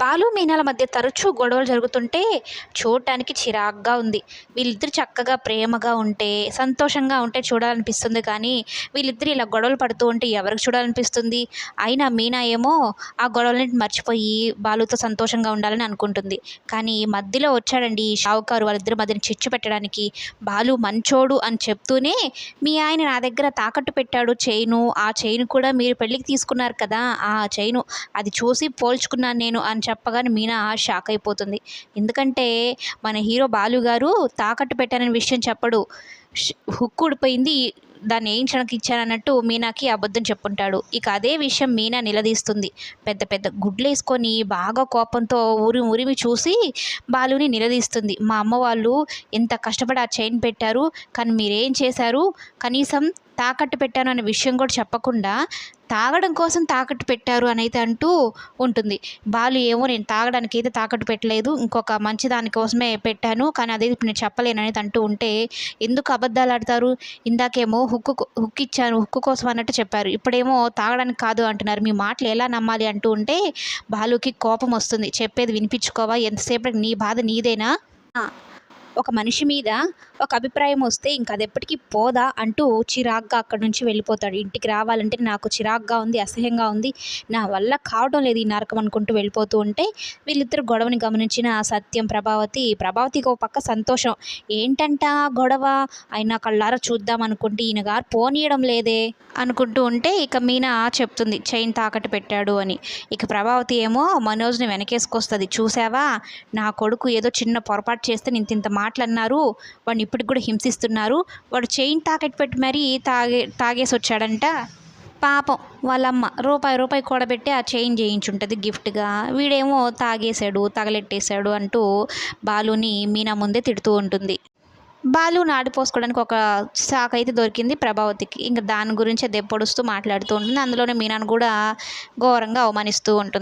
బాలు మీనాల మధ్య తరచూ గొడవలు జరుగుతుంటే చూడటానికి చిరాగ్గా ఉంది. వీళ్ళిద్దరు చక్కగా ప్రేమగా ఉంటే సంతోషంగా ఉంటే చూడాలనిపిస్తుంది కానీ వీళ్ళిద్దరు ఇలా గొడవలు పడుతూ ఉంటే ఎవరికి చూడాలనిపిస్తుంది? అయినా మీనా ఏమో ఆ గొడవలని మర్చిపోయి బాలుతో సంతోషంగా ఉండాలని అనుకుంటుంది. కానీ మధ్యలో వచ్చాడండి ఈ షావుకారు వాళ్ళిద్దరి మధ్యన చిచ్చు పెట్టడానికి బాలు మంచోడు అని చెప్తూనే మీ ఆయన నా దగ్గర తాకట్టు పెట్టాడు చైను. ఆ చైను కూడా మీరు పెళ్ళికి తీసుకున్నారు కదా. ఆ చైను అది చూసి పోల్చుకున్నాను నేను అని చెప్పగానే మీనా షాక్ అయిపోతుంది. ఎందుకంటే మన హీరో బాలు గారు తాకట్టు పెట్టారని విషయం చెప్పడు. హుక్ ఊడిపోయింది దాన్ని వేయించడానికి ఇచ్చానన్నట్టు మీనాకి అబద్ధం చెప్పుంటాడు. ఇక అదే విషయం మీనా నిలదీస్తుంది. పెద్ద పెద్ద గుడ్లు వేసుకొని బాగా కోపంతో ఉరి ఉరిమి చూసి బాలుని నిలదీస్తుంది. మా అమ్మ వాళ్ళు ఎంత కష్టపడి ఆ చైన్ పెట్టారు కానీ మీరేం చేశారు? కనీసం తాకట్టు పెట్టాను అనే విషయం కూడా చెప్పకుండా తాగడం కోసం తాకట్టు పెట్టారు అని అయితే అంటూ ఉంటుంది. బాలు ఏమో నేను తాగడానికి అయితే తాకట్టు పెట్టలేదు ఇంకొక మంచి దానికోసమే పెట్టాను కానీ అదే ఇప్పుడు నేను చెప్పలేను అనేది అంటూ ఉంటే ఎందుకు అబద్ధాలు ఆడతారు? ఇందాకేమో హుక్కు హుక్ ఇచ్చాను హుక్కు కోసం అన్నట్టు చెప్పారు. ఇప్పుడేమో తాగడానికి కాదు అంటున్నారు. మీ మాటలు ఎలా నమ్మాలి అంటూ ఉంటే బాలుకి కోపం వస్తుంది. చెప్పేది వినిపించుకోవా? ఎంతసేపటికి నీ బాధ నీదేనా? ఒక మనిషి మీద ఒక అభిప్రాయం వస్తే ఇంక అది ఎప్పటికీ పోదా అంటూ చిరాగ్గా అక్కడి నుంచి వెళ్ళిపోతాడు. ఇంటికి రావాలంటే నాకు చిరాగ్గా ఉంది అసహ్యంగా ఉంది. నా వల్ల కావడం లేదు ఈ నరకం అనుకుంటూ వెళ్ళిపోతూ ఉంటే వీళ్ళిద్దరు గొడవని గమనించిన సత్యం ప్రభావతి ప్రభావతికి ఒక పక్క సంతోషం. ఏంటంట గొడవ? అయినా కళ్ళారా చూద్దాం అనుకుంటే ఈయన గారు పోనీయడం లేదే అనుకుంటూ ఉంటే ఇక మీనా చెప్తుంది చైన్ తాకట్టు పెట్టాడు అని. ఇక ప్రభావతి ఏమో మనోజ్ని వెనకేసుకొస్తుంది. చూసావా? నా కొడుకు ఏదో చిన్న పొరపాటు చేస్తే నేను ఇంత మాటలు అన్నారు వాడిని ఇప్పటికి కూడా హింసిస్తున్నారు. వాడు చైన్ తాకట్టు పెట్టి మరీ తాగే తాగేసి వచ్చాడంట. పాపం వాళ్ళమ్మ రూపాయి రూపాయి కూడబెట్టి ఆ చైన్ చేయించుంటుంది గిఫ్ట్గా. వీడేమో తాగేశాడు తగలెట్టేశాడు అంటూ బాలుని మీనా ముందే తిడుతూ ఉంటుంది. బాలు నాడిపోసుకోవడానికి ఒక సాక్ అయితే దొరికింది ప్రభావతికి. ఇంకా దాని గురించి దెప్పొడుస్తూ మాట్లాడుతూ ఉంటుంది. అందులోనే మీనాను కూడా ఘోరంగా అవమానిస్తూ ఉంటుంది.